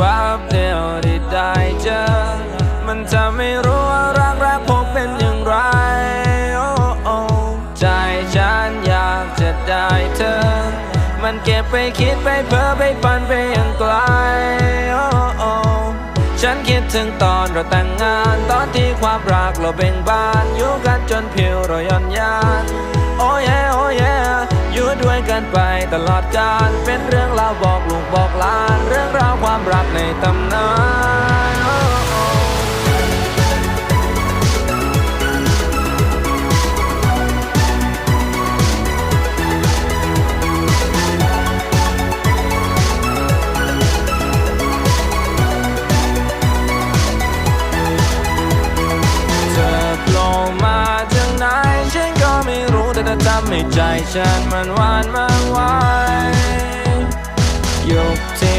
วับเดียวที่ได้เจอ มันจะไม่รู้ว่ารักแรกพบเป็นอย่างไรโอ้โอใจฉันอยากจะได้เธอ มันเก็บไปคิดไปเพ้อไปฝันไปอย่างไกลโอ้โอฉันคิดถึงตอนเราแต่งงาน ตอนที่ความรักเราเบ่งบานอยู่กันจนผิวเราย่อนยานโอ้ยโอ้ยอยู่ด้วยกันไปตลอดกาลเป็นเรื่องราวบอกลูกบอกหลาน ธอทำให้ใจฉันมันหวานมากวาน